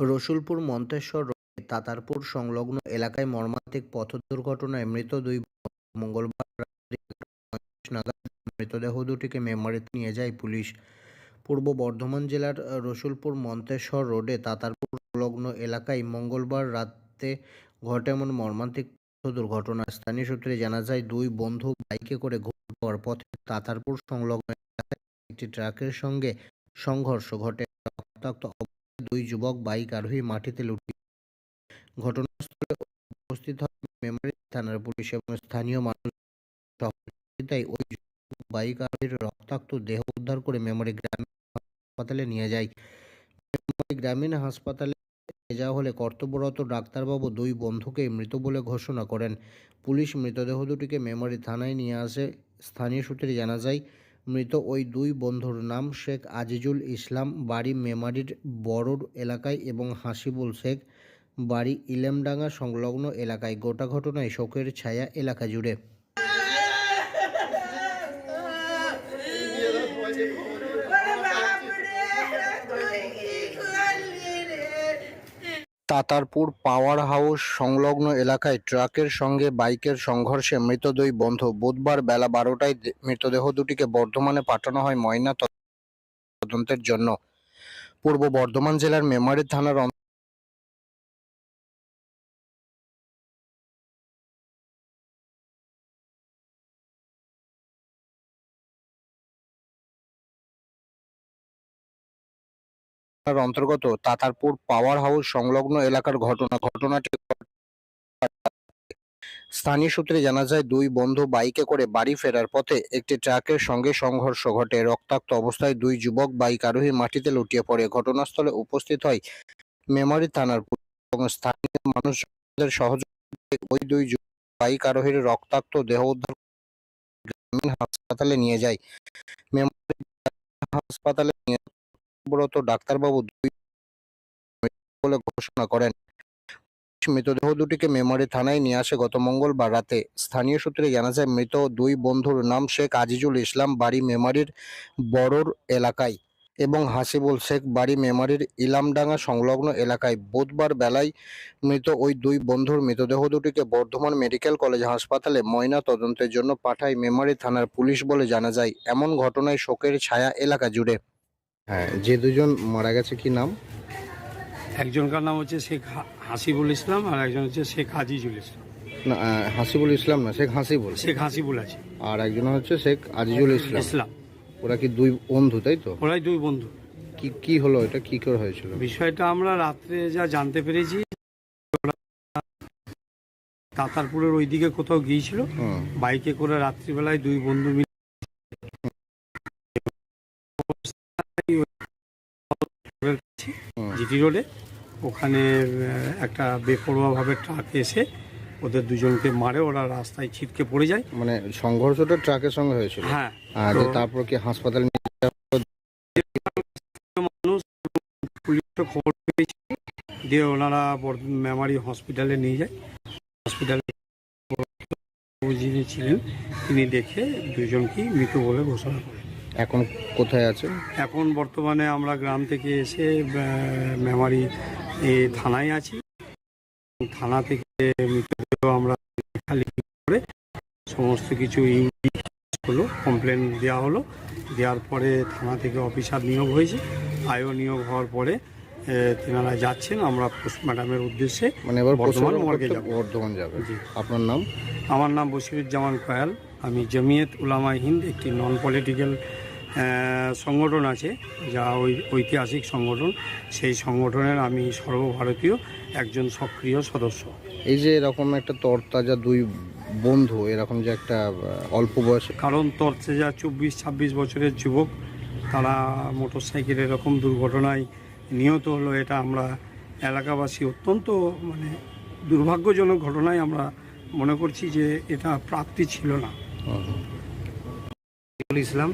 রসুলপুর, মন্তেশ্বর তাতারপুর সংলগ্ন এলাকায় মর্মান্তিক পথ দুর্ঘটনায় মৃত দুই মঙ্গলবার মৃতদেহ দুটিকে মেমারিতে নিয়ে যায় পুলিশ। পূর্ব বর্ধমান জেলার রসুলপুর, মন্তেশ্বর রোডে তাতারপুর সংলগ্ন এলাকায় মঙ্গলবার রাতে ঘটে এমন মর্মান্তিক দুর্ঘটনা। স্থানীয় সূত্রে জানা যায়, দুই বন্ধু বাইকে করে ঘুরে যাওয়ার পথে তাতারপুর সংলগ্ন একটি ট্রাকের সঙ্গে সংঘর্ষ ঘটে। রক্তাক্ত দুই যুবক বাইক আরোহী মাটিতে লুটিয়ে ঘটনাস্থলে উপস্থিত মেমারি থানার পুলিশ এবং স্থানীয় মানুষ। সহযোগিতায় ওই বাইক আরোহীর রক্তাক্ত দেহ উদ্ধার করে মেমারি গ্রামীণ হাসপাতালে নিয়ে যায়। মেমারি গ্রামীণ হাসপাতালে নিয়ে হলে কর্তব্যরত ডাক্তারবাবু দুই বন্ধুকে মৃত বলে ঘোষণা করেন। পুলিশ মৃতদেহ দুটিকে মেমারি থানায় নিয়ে আসে। স্থানীয় সূত্রে জানা যায় মৃত ওই দুই বন্ধুর নাম শেখ আজিজুল ইসলাম, বাড়ি মেমারির বড়র এলাকায় এবং হাসিবুল শেখ, বাড়ি ইলেমডাঙ্গা সংলগ্ন এলাকায়। গোটা ঘটনায় শোকের ছায়া এলাকা জুড়ে। তাতারপুর পাওয়ার হাউস সংলগ্ন এলাকায় ট্রাকের সঙ্গে বাইকের সংঘর্ষে মৃত দুই বন্ধু। বুধবার বেলা বারোটায় মৃতদেহ দুটিকে বর্ধমানে পাঠানো হয় ময়না তদন্তের জন্য। পূর্ব বর্ধমান জেলার মেমারি থানার অন্তর্গত তাতারপুর পাওয়ার হাউস সংলগ্ন এলাকার ঘটনা ঘটনাটি স্থানীয় সূত্রে জানা যায়, দুই বন্ধু বাইকে করে বাড়ি ফেরার পথে একটি ট্রাকের সঙ্গে সংঘর্ষ ঘটে। রক্তাক্ত অবস্থায় দুই যুবক বাইক আরোহী মাটিতে লুটিয়ে পড়ে। ঘটনাস্থলে উপস্থিত হয় মেমারি থানার এবং স্থানীয় মানুষদের সহযোগিতায় ওই দুই বাইক আরোহীর রক্তাক্ত দেহ উদ্ধার গ্রামীণ হাসপাতালে নিয়ে যায়। মেমারি হাসপাতালে নিয়ে কর্তব্যরত ডাক্তারবাবু দুই বলে ঘোষণা করেন। মৃতদেহ দুটিকে মেমারি থানায় নিয়ে আসে গত মঙ্গলবার রাতে। স্থানীয় সূত্রে জানা যায়, মৃত দুই বন্ধুর নাম শেখ আজিজুল ইসলাম, বাড়ি মেমারির বড়র এলাকায় এবং হাসিবুল শেখ, বাড়ি মেমারির ইলামডাঙ্গা সংলগ্ন এলাকায়। বুধবার বেলায় মৃত ওই দুই বন্ধুর মৃতদেহ দুটিকে বর্ধমান মেডিকেল কলেজ হাসপাতালে ময়না তদন্তের জন্য পাঠায় মেমারি থানার পুলিশ বলে জানা যায়। এমন ঘটনায় শোকের ছায়া এলাকা জুড়ে। হ্যাঁ যে দুজন মারা গেছে কি নাম? একজনকার নাম হচ্ছে শেখ হাসিবুল ইসলাম আর একজন হচ্ছে শেখ আজিজুল ইসলাম। না আহ, হাসিবুল ইসলাম না শেখ হাসিবুল। শেখ হাসিবুল আছে। আর একজন হচ্ছে শেখ আজিজুল ইসলাম। ইসলাম। ওরা কি দুই বন্ধু তাই তো? ওরাই দুই বন্ধু। কি কি হলো এটা? কি করে হয়েছিল? বিষয়টা আমরা রাত্রে যা জানতে পেরেছি ওরা তাতারপুরের ওইদিকে কোথাও গিয়েছিল। হুম, বাইকে করে রাত্রিবেলায় দুই বন্ধু মিলে জিটি রোডে। ওখানে একটা বেপরোয়াভাবে ট্রাক এসে ওদের দুজনকে মারে ওরা রাস্তায় ছিটকে পড়ে যায়। মানে সংঘর্ষটা ট্রাকের সঙ্গে হয়েছিল? হ্যাঁ। আর তারপর কি হাসপাতালে মানুষ খবর পেয়েছে দিয়ে ওনারা মেমারি হসপিটালে নিয়ে যায়। হসপিটালে যিনি ছিলেন তিনি দেখে দুজনকেই মৃত বলে ঘোষণা করেন এখন কোথায় আছে? এখন বর্তমানে আমরা গ্রাম থেকে এসে মেমারি থানায় আছি। থানা থেকে মৃতদেহ আমরা লেখালেখি করে সমস্ত কিছু হলো কমপ্লেন দেওয়া হলো। দেওয়ার পরে থানা থেকে অফিসার নিয়োগ হয়েছে। আয়ও নিয়োগ হওয়ার পরে তেনারা যাচ্ছেন। আমরা পোস্ট ম্যাডামের উদ্দেশ্যে মানে এবার বর্ধমান মর্গে যাব। বর্ধমান যাবে। জি। আপনার নাম? আমার নাম বসিরুজ্জামান কয়াল। আমি জমিয়ত উলামা হিন্দ একটি নন পলিটিক্যাল সংগঠন আছে যা ওই ঐতিহাসিক সংগঠন সেই সংগঠনের আমি সর্বভারতীয় একজন সক্রিয় সদস্য এই যে এরকম একটা তরতাজা দুই বন্ধু এরকম যে একটা অল্প বয়সে কারণ তরছে যা চব্বিশ ছাব্বিশ বছরের যুবক তারা মোটর সাইকেল এরকম দুর্ঘটনায় নিহত হলো এটা আমরা এলাকাবাসী অত্যন্ত মানে দুর্ভাগ্যজনক ঘটনায় আমরা মনে করছি যে এটা প্রাপ্তি ছিল না। ইসলাম।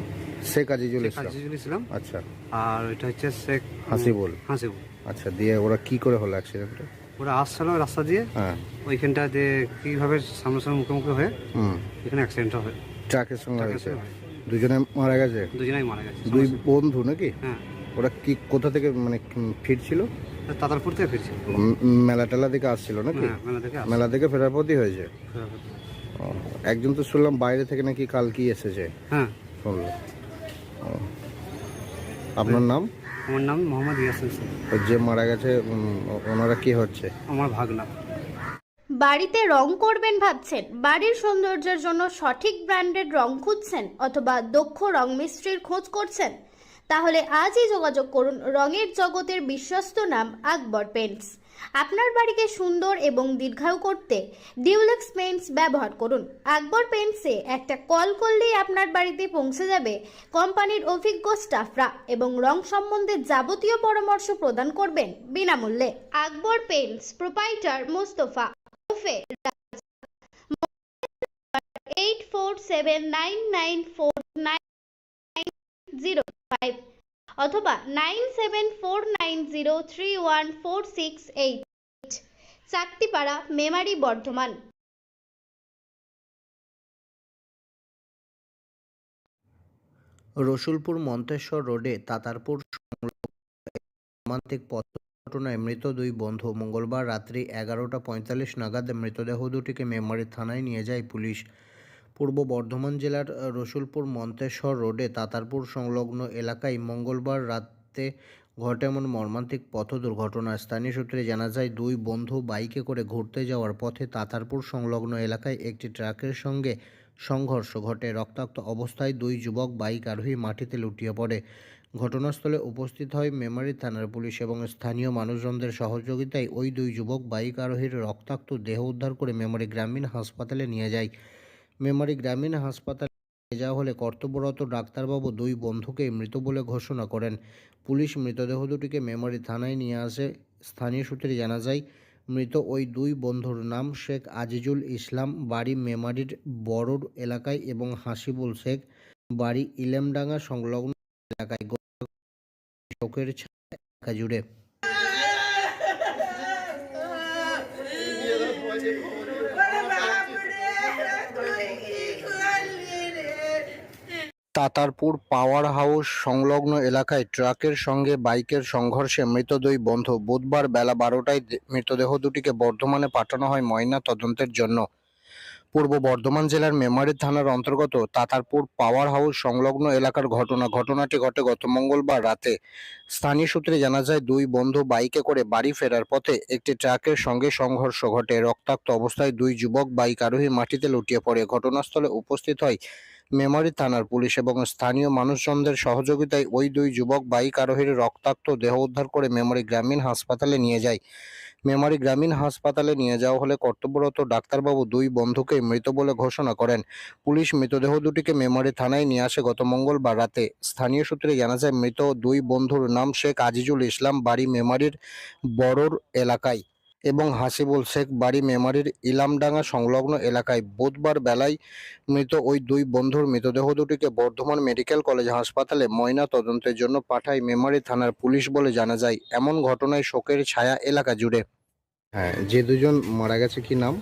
শেখ আজিজুল ইসলাম। আজিজুল ইসলাম। আচ্ছা। আর এটা হচ্ছে শেখ হাসিবুল। হাসিবুল। আচ্ছা দিয়ে ওরা কি করে হলো অ্যাক্সিডেন্টটা ওরা আসছিল রাস্তা দিয়ে। হ্যাঁ। ওইখানটা দিয়ে কীভাবে সামনাসামনি মুখোমুখি হয়ে হুম। এখানে অ্যাক্সিডেন্টটা হয়। ট্রাকের সঙ্গে হয়েছে। দুজনে মারা গেছে? দুজনেই মারা গেছে দুই বন্ধু নাকি? হ্যাঁ। ওরা কি কোথা থেকে মানে ফিরছিল? তাতারপুর থেকে ফিরছি উম, মেলা টেলা থেকে আসছিল নাকি? হ্যাঁ মেলা থেকে মেলা থেকে ফেরার পথই হয়েছে। একজন তো শুনলাম বাইরে থেকে নাকি কালকেই এসেছে। হ্যাঁ। আপনার নাম? আমার নাম মোহাম্মদ ইয়াসিন যে মারা গেছে ওনারা কি হচ্ছে? আমার ভাগনা। বাড়িতে রং করবেন ভাবছেন বাড়ির সৌন্দর্যের জন্য সঠিক ব্র্যান্ডের রং খুঁজছেন অথবা দক্ষ রং মিস্ত্রির খোঁজ করছেন? তাহলে আজই যোগাযোগ করুন রঙের জগতের বিশ্বস্ত নাম আকবর পেন্টস। আপনার বাড়িকে সুন্দর এবং দীর্ঘায়ু করতে ডিউলেক্স পেন্টস ব্যবহার করুন। আকবর পেন্টসে একটা কল করলেই আপনার বাড়িতে পৌঁছে যাবে কোম্পানির অভিজ্ঞ স্টাফরা এবং রং সম্বন্ধে যাবতীয় পরামর্শ প্রদান করবেন বিনামূল্যে। Akbar paints proprietor Mostafa eight four seven nine nine four nine zero five অথবা nine seven four nine zero three one four six eight Chaktipara, Memari, Bardhaman. Rasulpur Manteswar রোডে তাতারপুর মর্মান্তিক পথ দুর্ঘটনায় মৃত দুই বন্ধু। মঙ্গলবার রাত্রি এগারোটা পঁয়তাল্লিশ নাগাদ মৃতদেহ দুটিকে মেমারি থানায় নিয়ে যায় পুলিশ। পূর্ব বর্ধমান জেলার রসুলপুর মন্তেশ্বর রোডে তাতারপুর সংলগ্ন এলাকায় মঙ্গলবার রাতে ঘটে এমন মর্মান্তিক পথ দুর্ঘটনা। স্থানীয় সূত্রে জানা যায়, দুই বন্ধু বাইকে করে ঘুরতে যাওয়ার পথে তাতারপুর সংলগ্ন এলাকায় একটি ট্রাকের সঙ্গে সংঘর্ষ ঘটে। রক্তাক্ত অবস্থায় দুই যুবক বাইক আরোহী মাটিতে লুটিয়ে পড়ে। ঘটনাস্থলে উপস্থিত হয় মেমারি থানার পুলিশ এবং স্থানীয় মানুষজনদের সহযোগিতায় ওই দুই যুবক বাইক আরোহীর রক্তাক্ত দেহ উদ্ধার করে মেমারি গ্রামীণ হাসপাতালে নিয়ে যায়। মেমারি গ্রামীণ হাসপাতালে নিয়ে যাওয়া হলে কর্তব্যরত ডাক্তারবাবু দুই বন্ধুকে মৃত বলে ঘোষণা করেন। পুলিশ মৃতদেহ দুটিকে মেমারি থানায় নিয়ে আসে। স্থানীয় সূত্রে জানা যায়, মৃত ওই দুই বন্ধুর নাম শেখ আজিজুল ইসলাম, বাড়ি মেমারির বড়র এলাকায় এবং হাসিবুল শেখ, বাড়ি ইলেমডাঙ্গা সংলগ্ন এলাকায়। শোকের ছায়া এলাকা জুড়ে। তাতারপুর পাওয়ার হাউস সংলগ্ন এলাকায় ট্রাকের সঙ্গে বাইকের সংঘর্ষে মৃত দুই বন্ধু। বুধবার বেলা বারোটায় মৃতদেহ দুটিকে বর্ধমানে পাঠানো হয় ময়না তদন্তের জন্য। পূর্ব বর্ধমান জেলার মেমারি থানার অন্তর্গত তাতারপুর পাওয়ার হাউস সংলগ্ন এলাকার ঘটনা ঘটনাটি ঘটে গত মঙ্গলবার রাতে। স্থানীয় সূত্রে জানা যায়, দুই বন্ধু বাইকে করে বাড়ি ফেরার পথে একটি ট্রাকের সঙ্গে সংঘর্ষ ঘটে। রক্তাক্ত অবস্থায় দুই যুবক বাইক আরোহী মাটিতে লুটিয়ে পড়ে। ঘটনাস্থলে উপস্থিত হয় মেমারি থানার পুলিশ এবং স্থানীয় মানুষজনদের সহযোগিতায় ওই দুই যুবক বাইক আরোহীর রক্তাক্ত দেহ উদ্ধার করে মেমারি গ্রামীণ হাসপাতালে নিয়ে যায়। মেমারি গ্রামীণ হাসপাতালে নিয়ে যাওয়া হলে কর্তব্যরত ডাক্তারবাবু দুই বন্ধুকে মৃত বলে ঘোষণা করেন। পুলিশ মৃতদেহ দুটিকে মেমারি থানায় নিয়ে আসে গত মঙ্গলবার রাতে। স্থানীয় সূত্রে জানা যায়, মৃত দুই বন্ধুর নাম শেখ আজিজুল ইসলাম, বাড়ি মেমারির বড়র এলাকায়। এবং হাসিবুল শেখ বাড়ি মেমারির ইলামডাঙ্গা সংলগ্ন এলাকায় বুধবার বেলায় মৃত ওই দুই বন্ধুর মৃতদেহ দুটিকে বর্ধমান মেডিকেল কলেজ হাসপাতালে ময়না তদন্তের জন্য পাঠায় মেমারি থানার পুলিশ বলে জানা যায়। এমন ঘটনায় শোকের ছায়া এলাকা জুড়ে। হ্যাঁ যে দুজন মারা গেছে কি নাম?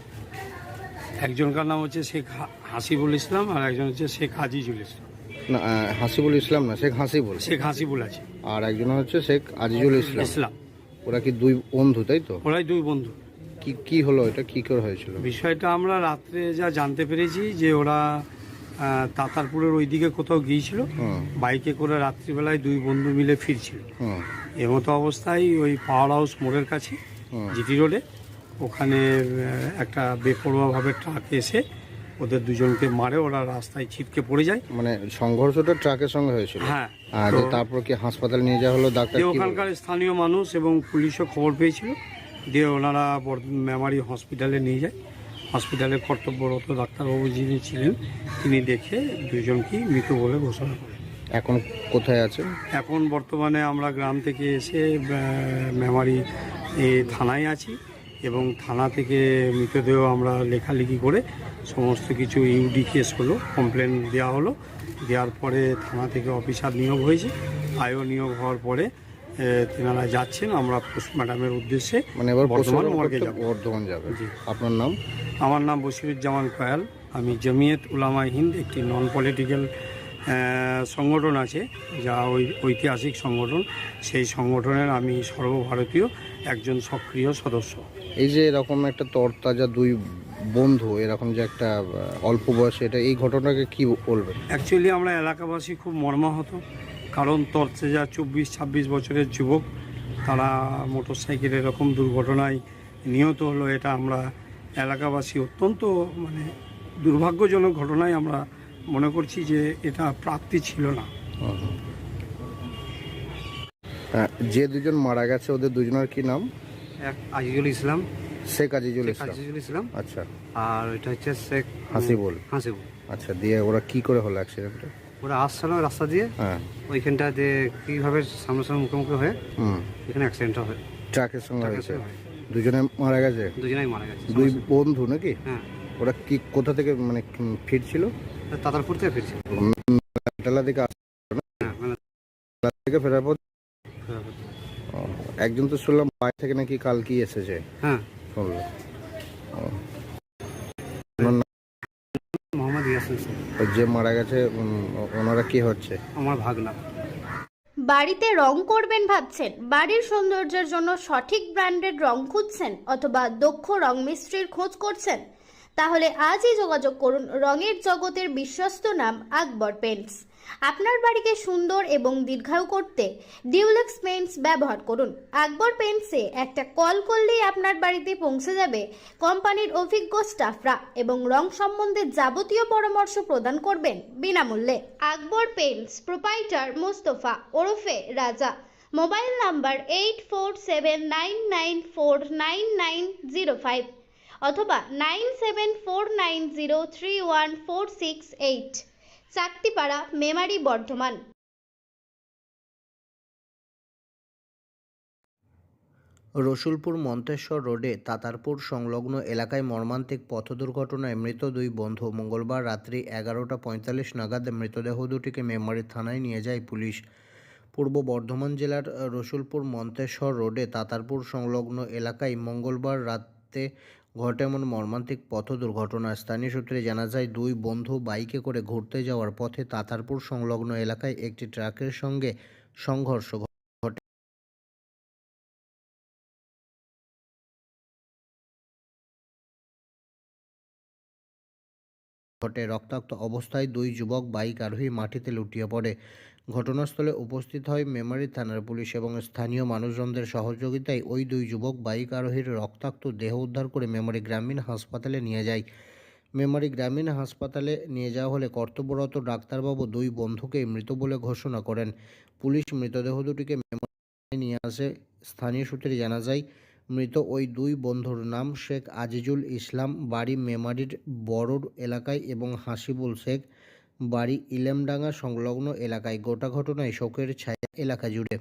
একজনকার নাম হচ্ছে শেখ হা- হাসিবুল ইসলাম আর একজন হচ্ছে শেখ আজিজুল ইসলাম। না হাসিবুল ইসলাম না শেখ হাসিবুল। শেখ হাসিবুল আছে। আর একজন হচ্ছে শেখ আজিজুল ইসলাম। ইসলাম। ওরা কি দুই বন্ধু তাই তো? ওরাই দুই বন্ধু। কি কি হলো এটা? কি করে হয়েছিল? বিষয়টা আমরা রাত্রে যা জানতে পেরেছি যে ওরা তাতারপুরের ওইদিকে কোথাও গিয়েছিল। বাইকে করে রাত্রিবেলায় দুই বন্ধু মিলে ফিরছিল। এমতো অবস্থায় ওই পাওয়ার হাউস মোড়ের কাছে জিটি রোডে ওখানে একটা বেপরোয়াভাবে ট্রাক এসে ওদের দুজনকে মারে ওরা রাস্তায় ছিটকে পড়ে যায়। মানে সংঘর্ষটা ট্রাকের সঙ্গে হয়েছিল? হ্যাঁ। আর তারপর কি হাসপাতাল নিয়ে যাওয়া হলো? ডাক্তার? ওখানকার স্থানীয় মানুষ এবং পুলিশও খবর পেয়েছিল। দিয়ে ওনারা মেমারি হসপিটালে নিয়ে যায়। হসপিটালে কর্তব্যরত ডাক্তারবাবু যিনি ছিলেন তিনি দেখে দুজনকেই মৃত বলে ঘোষণা করেন। এখন কোথায় আছে? এখন বর্তমানে আমরা গ্রাম থেকে এসে মেমারি থানায় আছি এবং থানা থেকে মৃতদেহ আমরা লেখালেখি করে সমস্ত কিছু ইউডি কেস হলো কমপ্লেন দেওয়া হলো। দেওয়ার পরে থানা থেকে অফিসার নিয়োগ হয়েছে। আয়ও নিয়োগ হওয়ার পরে তেনারা যাচ্ছেন। আমরা পোস্টম্যাডামের উদ্দেশ্যে মানে এবার বর্ধমান মর্গে যাব। বর্ধমান যাবে। জি। আপনার নাম? আমার নাম বসিরুজ্জামান কয়াল। আমি জমিয়ত উলামা হিন্দ একটি নন পলিটিক্যাল সংগঠন আছে যা ওই ঐতিহাসিক সংগঠন। সেই সংগঠনের আমি সর্বভারতীয় একজন সক্রিয় সদস্য। এই যে এরকম একটা তরতাজা দুই বন্ধু এরকম যে একটা অল্প বয়সে এটা এই ঘটনাকে কি বলবেন? অ্যাকচুয়ালি আমরা এলাকাবাসী খুব মর্মাহত কারণ তরচেজা চব্বিশ ছাব্বিশ বছরের যুবক তারা মোটর সাইকেল এরকম দুর্ঘটনায় নিহত হলো এটা আমরা এলাকাবাসী অত্যন্ত মানে দুর্ভাগ্যজনক ঘটনায় আমরা মনে করছি যে এটা প্রাপ্তি ছিল না। হ্যাঁ, যে দুজন মারা গেছে ওদের দুজনের কি নাম? এক আজিজুল ইসলাম শেখ আজিজুল ইসলাম আজিজুল ইসলাম আচ্ছা। আর ওইটা হচ্ছে শেখ হাসিবুল। হাসিবুল। আচ্ছা দিয়ে ওরা কি করে হলো অ্যাক্সিডেন্টটা ওরা আসছিল রাস্তা দিয়ে হ্যাঁ। ওইখানটা দিয়ে কীভাবে সামনাসামনি মুখোমুখি হয়ে হুম। এখানে অ্যাক্সিডেন্টটা হয় ট্রাকের সঙ্গে হয়েছে। দুজনে মারা গেছে? দুজনেই মারা গেছে। দুই বন্ধু নাকি? হ্যাঁ। ওরা কি কোথা থেকে মানে ফিরছিল? তাতারপুর থেকে ফিরছে। টালা থেকে আসছিল হ্যাঁ মানে থেকে ফেরার পর একজন তো শুনলাম বাইরে থেকে নাকি কালকেই এসেছে? হ্যাঁ। শুনলো ও। ওনার নাম- মোহাম্মদ ইয়াসিন যে মারা গেছে ওনারা কি হচ্ছে? আমার ভাগনা। বাড়িতে রং করবেন ভাবছেন? বাড়ির সৌন্দর্যের জন্য সঠিক ব্র্যান্ডেড রং খুঁজছেন অথবা দক্ষ রং মিস্ত্রির খোঁজ করছেন? তাহলে আজই যোগাযোগ করুন রঙের জগতের বিশ্বস্ত নাম আকবর পেন্টস। আপনার বাড়িকে সুন্দর এবং দীর্ঘায়ু করতে ডিউলেক্স পেন্টস ব্যবহার করুন। আকবর পেন্টসে একটা কল করলেই আপনার বাড়িতে পৌঁছে যাবে কোম্পানির অভিজ্ঞ স্টাফরা এবং রং সম্বন্ধে যাবতীয় পরামর্শ প্রদান করবেন বিনামূল্যে। আকবর পেন্টস প্রোপাইটার মোস্তফা ওরফে রাজা। Mobile number eight four seven nine nine four nine nine zero five অথবা nine seven four nine zero three one four six eight. Chaktipara Memari Bardhaman. Rasulpur Manteswar রোডে তাতারপুর সংলগ্ন এলাকায় মর্মান্তিক পথ দুর্ঘটনায় মৃত দুই বন্ধু। মঙ্গলবার রাত্রি এগারোটা পঁয়তাল্লিশ নাগাদ মৃতদেহ দুটিকে মেমারি থানায় নিয়ে যায় পুলিশ। পূর্ব বর্ধমান জেলার রসুলপুর মন্তেশ্বর রোডে তাতারপুর সংলগ্ন এলাকায় মঙ্গলবার রাতে ঘটে এমন মর্মান্তিক পথ দুর্ঘটনা স্থানীয় সূত্রে জানা যায়, দুই বন্ধু বাইকে করে ঘুরতে যাওয়ার পথে তাতারপুর সংলগ্ন এলাকায় একটি ট্রাকের সঙ্গে সংঘর্ষ ঘটে। ঘটে। রক্তাক্ত অবস্থায় দুই যুবক বাইক আরোহী মাটিতে লুটিয়ে পড়ে। ঘটনাস্থলে উপস্থিত হয় মেমারি থানার পুলিশ এবং স্থানীয় মানুষজনদের সহযোগিতায় ওই দুই যুবক বাইক আরোহীর রক্তাক্ত দেহ উদ্ধার করে মেমারি গ্রামীণ হাসপাতালে নিয়ে যায়। মেমারি গ্রামীণ হাসপাতালে নিয়ে যাওয়া হলে কর্তব্যরত ডাক্তারবাবু দুই বন্ধুকে মৃত বলে ঘোষণা করেন। পুলিশ মৃতদেহ দুটিকে মেমারি নিয়ে আসে। স্থানীয় সূত্রে জানা যায়, মৃত ওই দুই বন্ধুর নাম শেখ আজিজুল ইসলাম, বাড়ি মেমারির বড়োর এলাকায় এবং হাসিবুল শেখ বাড়ি ইলেমডাঙ্গা সংলগ্ন এলাকায় গোটা ঘটনায় শোকের ছায়া এলাকা জুড়ে।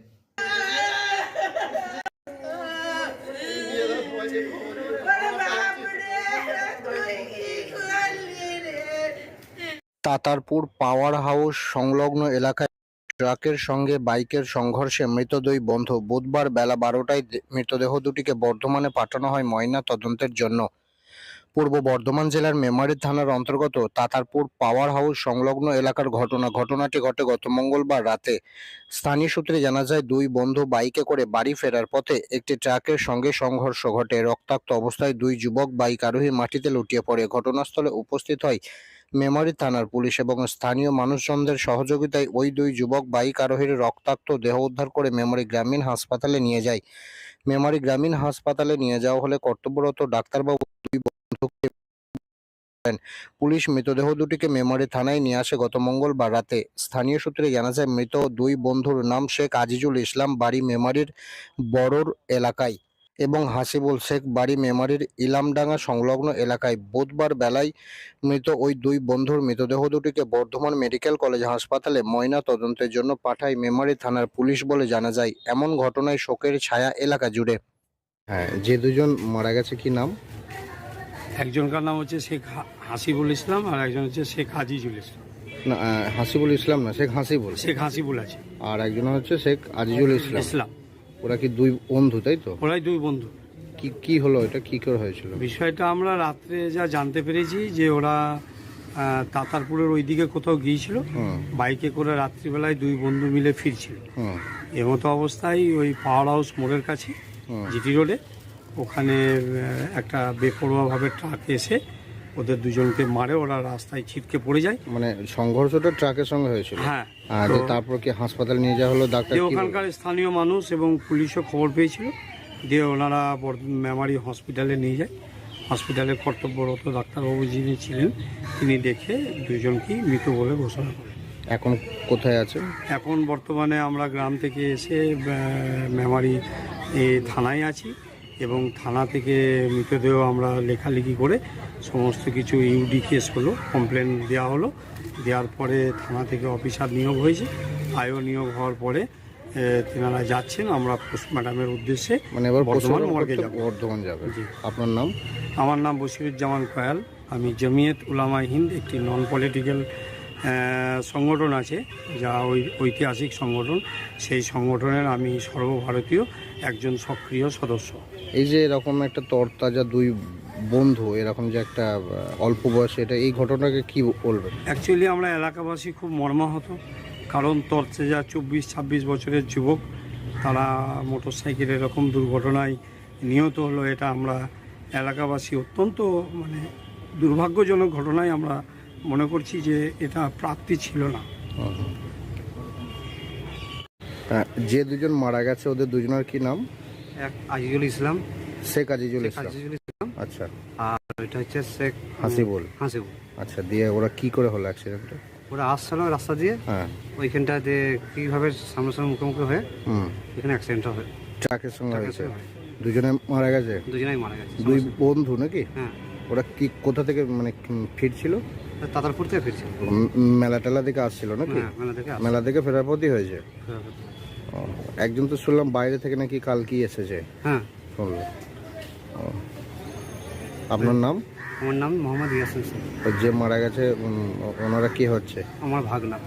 তাতারপুর পাওয়ার হাউস সংলগ্ন এলাকায় ট্রাকের সঙ্গে বাইকের সংঘর্ষে মৃত দুই বন্ধু। বুধবার বেলা বারোটায় মৃতদেহ দুটিকে বর্ধমানে পাঠানো হয় ময়না তদন্তের জন্য। পূর্ব বর্ধমান জেলার মেমারি থানার অন্তর্গত তাতারপুর পাওয়ার হাউস সংলগ্ন এলাকার ঘটনা, ঘটনাটি ঘটে গত মঙ্গলবার রাতে। স্থানীয় সূত্রে জানা যায়, দুই বন্ধু বাইকে করে বাড়ি ফেরার পথে একটি ট্রাকের সঙ্গে সংঘর্ষ ঘটে। রক্তাক্ত অবস্থায় দুই যুবক বাইক আরোহী মাটিতে লুটিয়ে পড়ে। ঘটনাস্থলে উপস্থিত হয় মেমারি থানার পুলিশ এবং স্থানীয় মানুষজনদের সহযোগিতায় ওই দুই যুবক বাইক আরোহীর রক্তাক্ত দেহ উদ্ধার করে মেমারি গ্রামীণ হাসপাতালে নিয়ে যায়। মেমারি গ্রামীণ হাসপাতালে নিয়ে যাওয়া হলে কর্তব্যরত ডাক্তারবাবু দুই পুলিশ মৃতদেহ দুটিকে মেমারি থানায় নিয়ে আসে গত মঙ্গলবার রাতে। স্থানীয় সূত্রে জানা যায়, মৃত দুই বন্ধুর নাম শেখ আজিজুল ইসলাম, বাড়ি মেমারির বড়র এলাকায় এবং হাসিবুল শেখ, বাড়ি মেমারির ইলামডাঙ্গা সংলগ্ন এলাকায়। বুধবার বেলায় মৃত ওই দুই বন্ধুর মৃতদেহ দুটিকে বর্ধমান মেডিকেল কলেজ হাসপাতালে ময়না তদন্তের জন্য পাঠায় মেমারি থানার পুলিশ বলে জানা যায়। এমন ঘটনায় শোকের ছায়া এলাকা জুড়ে। হ্যাঁ যে দুজন মারা গেছে কি নাম? একজনকার নাম হচ্ছে শেখ হাসিবুল ইসলাম আর একজন হচ্ছে শেখ আজিজুল ইসলাম। না হাসিবুল ইসলাম না শেখ হাসিবুল। শেখ হাসিবুল আছে। আর একজন হচ্ছে শেখ আজিজুল ইসলাম। ইসলাম। ওরা কি দুই বন্ধু তাই তো? ওরাই দুই বন্ধু। কি কি হলো এটা? কি করে হয়েছিল? বিষয়টা আমরা রাত্রে যা জানতে পেরেছি যে ওরা তাতারপুরের ওইদিকে কোথাও গিয়েছিল। বাইকে করে রাত্রিবেলায় দুই বন্ধু মিলে ফিরছিল। এমতো অবস্থায় ওই পাওয়ার হাউস মোড়ের কাছে জিটি রোডে। ওখানে একটা বেপরোয়াভাবে ট্রাক এসে ওদের দুজনকে মারে ওরা রাস্তায় ছিটকে পড়ে যায়। মানে সংঘর্ষটা ট্রাকের সঙ্গে হয়েছিল? হ্যাঁ আর তারপর কি হাসপাতালে নিয়ে যাওয়া হলো? ডাক্তার? ওখানকার স্থানীয় মানুষ এবং পুলিশও খবর পেয়েছিল দিয়ে ওনারা মেমারি হসপিটালে নিয়ে যায়। হসপিটালে কর্তব্যরত ডাক্তারবাবু যিনি ছিলেন তিনি দেখে দুজনকেই মৃত বলে ঘোষণা করেন। এখন কোথায় আছে এখন বর্তমানে আমরা গ্রাম থেকে এসে মেমারি থানায় আছি। এবং থানা থেকে মৃতদেহ আমরা লেখালেখি করে সমস্ত কিছু ইউডি কেস হলো কমপ্লেন দেওয়া হলো। দেওয়ার পরে থানা থেকে অফিসার নিয়োগ হয়েছে। আয়ও নিয়োগ হওয়ার পরে তেনারা যাচ্ছেন। আমরা পোস্টম্যাডামের উদ্দেশ্যে মানে এবার বর্ধমান মর্গে যাব। বর্ধমান যাবে। জি। আপনার নাম? আমার নাম বশিরুজ্জামান কয়াল। আমি জমিয়ত উলামা হিন্দ একটি নন পলিটিক্যাল সংগঠন আছে যা ওই ঐতিহাসিক সংগঠন। সেই সংগঠনের আমি সর্বভারতীয়। একজন সক্রিয় সদস্য। এই যে এরকম একটা তরতাজা দুই বন্ধু এরকম যে একটা অল্প বয়সে এটা এই ঘটনাকে কি বলবেন? অ্যাকচুয়ালি আমরা এলাকাবাসী খুব মর্মাহত কারণ তরছে যা চব্বিশ ছাব্বিশ বছরের যুবক তারা মোটর সাইকেল এরকম দুর্ঘটনায় নিহত হলো এটা আমরা এলাকাবাসী অত্যন্ত মানে দুর্ভাগ্যজনক ঘটনায় আমরা মনে করছি যে এটা প্রাপ্তি ছিল না। যে দুজন মারা গেছে ওদের দুজনের কি নাম? এক আজিজুল ইসলাম। শেখ আজিজুল ইসলাম। আজিজুল ইসলাম। আচ্ছা। আর ওইটা হচ্ছে শেখ হাসিবুল। হাসিবুল। আচ্ছা দিয়ে ওরা কি করে হলো অ্যাক্সিডেন্টটা ওরা আসছিল রাস্তা দিয়ে। হ্যাঁ। ওইখানটাতে কীভাবে সামনাসামনি মুখোমুখি হয়ে হুম। এখানে অ্যাক্সিডেন্টটা হয় ট্রাকের সঙ্গে হয়েছে। দুজনে মারা গেছে? দুজনেই মারা গেছে। দুই বন্ধু নাকি? হ্যাঁ। ওরা কি কোথা থেকে মানে ফিরছিল? তাতারপুর থেকে ফিরছিল। মেলা টেলা থেকে আসছিল নাকি? হ্যাঁ মেলা থেকে মেলা থেকে ফেরার পথই হয়েছে। একজন তো শুনলাম বাইরে থেকে নাকি কাল কি এসেছে। হ্যাঁ। শুনলো ও। আপনার নাম? আমার নাম মোহাম্মদ ইয়াসিন শেখ যে মারা গেছে ওনারা কি হচ্ছে? আমার ভাগনা।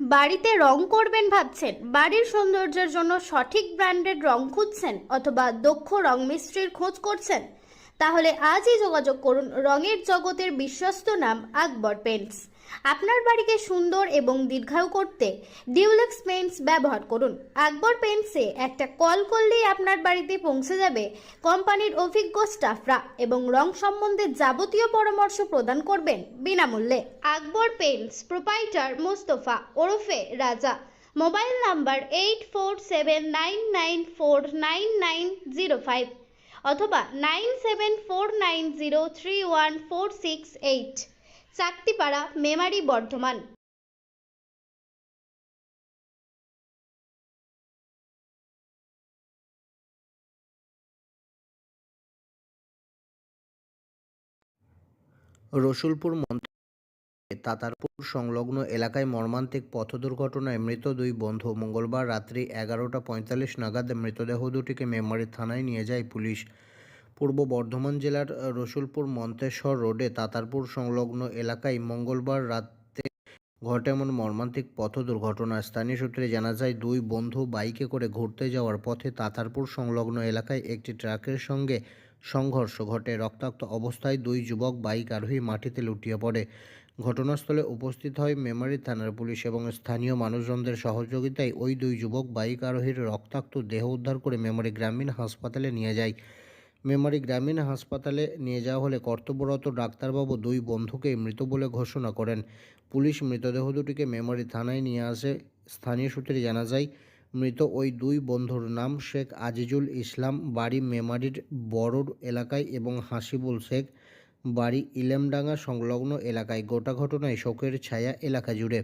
বাড়িতে রং করবেন ভাবছেন বাড়ির সৌন্দর্যের জন্য সঠিক ব্র্যান্ডেড রং খুঁজছেন অথবা দক্ষ রং মিস্ত্রির খোঁজ করছেন? তাহলে আজই যোগাযোগ করুন রঙের জগতের বিশ্বস্ত নাম আকবর পেন্টস। আপনার বাড়িকে সুন্দর এবং দীর্ঘায়ু করতে ডিউলেক্স পেন্টস ব্যবহার করুন। আকবর পেন্টসে একটা কল করলেই আপনার বাড়িতে পৌঁছে যাবে কোম্পানির অভিজ্ঞ স্টাফরা এবং রং সম্বন্ধে যাবতীয় পরামর্শ প্রদান করবেন বিনামূল্যে। আকবর পেন্টস প্রোপাইটার মোস্তফা ওরফে রাজা। Mobile number eight four seven nine nine four nine nine zero five অথবা nine seven four nine zero three one four six eight. Chaktipara Memari Bardhaman. Rasulpur মন্ত্রী তাতারপুর সংলগ্ন এলাকায় মর্মান্তিক পথ দুর্ঘটনায় মৃত দুই বন্ধু মঙ্গলবার রাত্রি এগারোটা পঁয়তাল্লিশ নাগাদ মৃতদেহ দুটিকে মেমারি থানায় নিয়ে যায় পুলিশ। পূর্ব বর্ধমান জেলার রসুলপুর মন্তেশ্বর রোডে তাতারপুর সংলগ্ন এলাকায় মঙ্গলবার রাতে ঘটে এমন মর্মান্তিক পথ দুর্ঘটনা স্থানীয় সূত্রে জানা যায়, দুই বন্ধু বাইকে করে ঘুরতে যাওয়ার পথে তাতারপুর সংলগ্ন এলাকায় একটি ট্রাকের সঙ্গে সংঘর্ষ ঘটে। রক্তাক্ত অবস্থায় দুই যুবক বাইক আরোহী মাটিতে লুটিয়ে পড়ে। ঘটনাস্থলে উপস্থিত হয় মেমারি থানার পুলিশ এবং স্থানীয় মানুষজনদের সহযোগিতায় ওই দুই যুবক বাইক আরোহীর রক্তাক্ত দেহ উদ্ধার করে মেমারি গ্রামীণ হাসপাতালে নিয়ে যায়। মেমারি গ্রামীণ হাসপাতালে নিয়ে যাওয়া হলে কর্তব্যরত ডাক্তারবাবু দুই বন্ধুকে মৃত বলে ঘোষণা করেন। পুলিশ মৃতদেহ দুটিকে মেমারি থানায় নিয়ে আসে। স্থানীয় সূত্রে জানা যায়, মৃত ওই দুই বন্ধুর নাম শেখ আজিজুল ইসলাম, বাড়ি মেমারির বড়োর এলাকায় এবং হাসিবুল শেখ, বাড়ি ইলেমডাঙ্গা সংলগ্ন এলাকায়। গোটা ঘটনায় শোকের ছায়া এলাকা জুড়ে।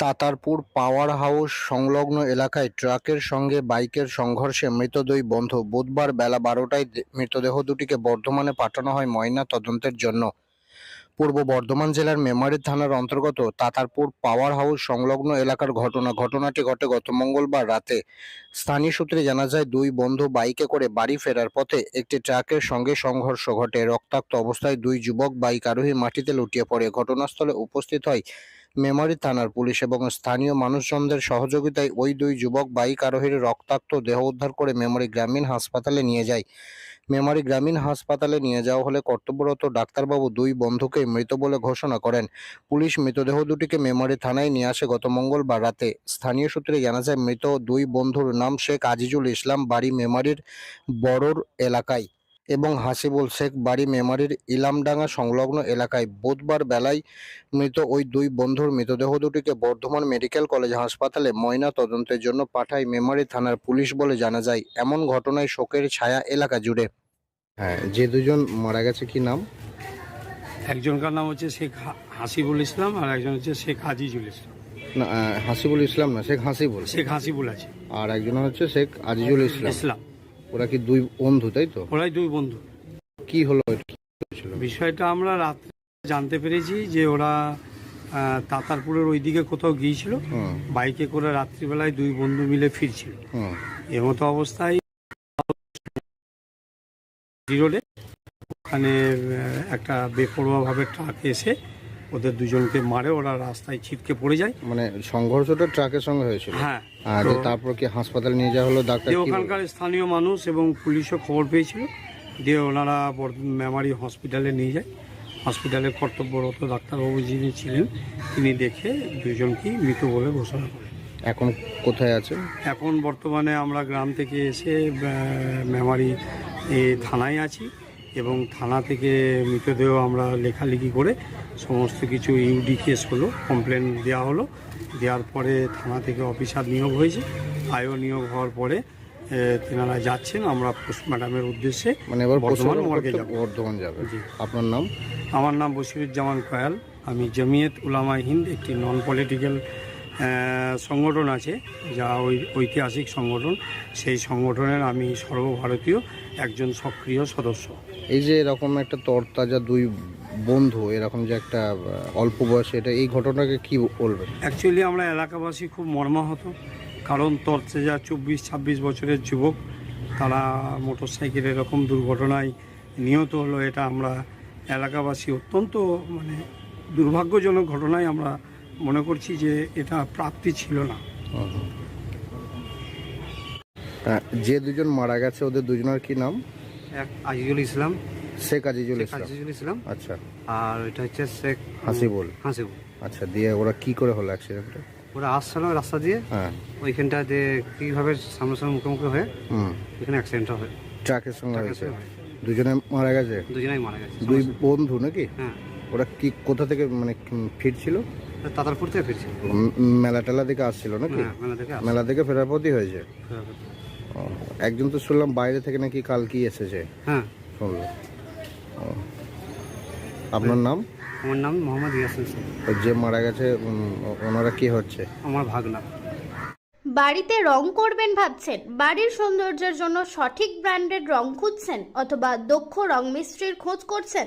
তাতারপুর পাওয়ার হাউস সংলগ্ন এলাকায় ট্রাকের সঙ্গে বাইকের সংঘর্ষে মৃত দুই বন্ধু। বুধবার বেলা বারোটায় মৃতদেহ দুটিকে বর্ধমানে পাঠানো হয় ময়না তদন্তের জন্য। পূর্ব বর্ধমান জেলার মেমারি থানার অন্তর্গত তাতারপুর পাওয়ার হাউস সংলগ্ন এলাকার ঘটনা ঘটনাটি ঘটে গত মঙ্গলবার রাতে। স্থানীয় সূত্রে জানা যায়, দুই বন্ধু বাইকে করে বাড়ি ফেরার পথে একটি ট্রাকের সঙ্গে সংঘর্ষ ঘটে। রক্তাক্ত অবস্থায় দুই যুবক বাইক আরোহী মাটিতে লুটিয়ে পড়ে। ঘটনাস্থলে উপস্থিত হয় মেমারি থানার পুলিশ এবং স্থানীয় মানুষজনদের সহযোগিতায় ওই দুই যুবক বাইক আরোহীর রক্তাক্ত দেহ উদ্ধার করে মেমারি গ্রামীণ হাসপাতালে নিয়ে যায়। মেমারি গ্রামীণ হাসপাতালে নিয়ে যাওয়া হলে কর্তব্যরত ডাক্তারবাবু দুই বন্ধুকে মৃত বলে ঘোষণা করেন। পুলিশ মৃতদেহ দুটিকে মেমারি থানায় নিয়ে আসে গত মঙ্গলবার রাতে। স্থানীয় সূত্রে জানা যায়, মৃত দুই বন্ধুর নাম শেখ আজিজুল ইসলাম, বাড়ি মেমারির বড়র এলাকায়। এবং হাসিবুল শেখ বাড়ি মেমারির ইলামডাঙ্গা সংলগ্ন এলাকায় বুধবার বেলায় মৃত ওই দুই বন্ধুর মৃতদেহ দুটিকে বর্ধমান মেডিকেল কলেজ হাসপাতালে ময়না তদন্তের জন্য পাঠায় মেমারি থানার পুলিশ বলে জানা যায়। এমন ঘটনায় শোকের ছায়া এলাকা জুড়ে। হ্যাঁ যে দুজন মারা গেছে কি নাম? একজনকার নাম হচ্ছে শেখ হাসিবুল ইসলাম আর একজন হচ্ছে শেখ আজিজুল ইসলাম। না হাসিবুল ইসলাম না শেখ হাসিবুল। শেখ হাসিবুল আছে। আর একজন হচ্ছে শেখ আজিজুল ইসলাম। ইসলাম। ওরা কি দুই বন্ধু তাই তো? ওরাই দুই বন্ধু। কি হলো? বিষয়টা আমরা রাত্রে জানতে পেরেছি যে ওরা তাতারপুরের ওইদিকে কোথাও গিয়েছিল। বাইকে করে রাত্রিবেলায় দুই বন্ধু মিলে ফিরছিল। এমতো অবস্থায় রোডে ওখানে একটা বেপরোয়াভাবে ট্রাক এসে ওদের দুজনকে মারে ওরা রাস্তায় ছিটকে পড়ে যায়। মানে সংঘর্ষটা ট্রাকের সঙ্গে হয়েছিল। হ্যাঁ। আর তারপর কি হাসপাতালে নিয়ে যাওয়া হলো? ডাক্তার? ওখানকার স্থানীয় মানুষ এবং পুলিশও খবর পেয়েছিল দিয়ে ওনারা মেমারি হসপিটালে নিয়ে যায়। হসপিটালে কর্তব্যরত ডাক্তারবাবু যিনি ছিলেন তিনি দেখে দুজনকেই মৃত বলে ঘোষণা করেন। এখন কোথায় আছে? এখন বর্তমানে আমরা গ্রাম থেকে এসে মেমারি থানায় আছি। এবং থানা থেকে মৃতদেহ আমরা লেখালেখি করে সমস্ত কিছু ইউডি কেস হলো কমপ্লেন দেওয়া হলো। দেওয়ার পরে থানা থেকে অফিসার নিয়োগ হয়েছে। আয়ও নিয়োগ হওয়ার পরে তেনারা যাচ্ছেন। আমরা পোস্ট ম্যাডামের উদ্দেশ্যে মানে এবার বর্ধমান মর্গে যাব। বর্ধমান যাবে। জি। আপনার নাম? আমার নাম বসিরুজ্জামান কয়াল। আমি জমিয়ত উলামা হিন্দ একটি নন পলিটিক্যাল সংগঠন আছে যা ওই ঐতিহাসিক সংগঠন। সেই সংগঠনের আমি সর্বভারতীয়। একজন সক্রিয় সদস্য। এই যে এরকম একটা তরতাজা দুই বন্ধু এরকম যে একটা অল্প বয়সে এটা এই ঘটনাকে কি বলবেন? অ্যাকচুয়ালি আমরা এলাকাবাসী খুব মর্মাহত কারণ তরছে যা চব্বিশ ছাব্বিশ বছরের যুবক তারা মোটর সাইকেল এরকম দুর্ঘটনায় নিহত হলো এটা আমরা এলাকাবাসী অত্যন্ত মানে দুর্ভাগ্যজনক ঘটনায় আমরা মনে করছি যে এটা প্রাপ্তি ছিল না। যে দুজন মারা গেছে ওদের দুজনের কি নাম? এক আজিজুল ইসলাম। শেখ আজিজুল ইসলাম। আজিজুল ইসলাম। আচ্ছা। আর এটা হচ্ছে শেখ হাসিবুল। হাসিবুল। আচ্ছা দিয়ে ওরা কি করে হলো অ্যাক্সিডেন্টটা ওরা আসছিল রাস্তা দিয়ে। হ্যাঁ। ওইখানটা যে কীভাবে সামনাসামনি মুখোমুখি হয়ে হুম। এখানে অ্যাক্সিডেন্টটা হয়। ট্রাকের সঙ্গে হয়েছে। দুজনে মারা গেছে? দুজনেই মারা গেছে। দুই বন্ধু নাকি? হ্যাঁ। ওরা কি কোথা থেকে মানে ফিরছিল? তাতারপুর থেকে ফিরছিল। মেলা টেলা থেকে আসছিল নাকি? হ্যাঁ মেলা থেকে মেলা থেকে ফেরার পথই হয়েছে। হ্যাঁ, একজন তো শুনলাম বাইরে থেকে নাকি কালকে এসেছে। হ্যাঁ। শুনলো আপনার নাম? আমার নাম মোহাম্মদ ইয়াসিন শেখ যে মারা গেছে উম, ওনারা কি হচ্ছে? আমার ভাগনা। বাড়িতে রং করবেন ভাবছেন? বাড়ির সৌন্দর্যের জন্য সঠিক ব্র্যান্ডের রং খুঁজছেন? অথবা দক্ষ রং মিস্ত্রির খোঁজ করছেন?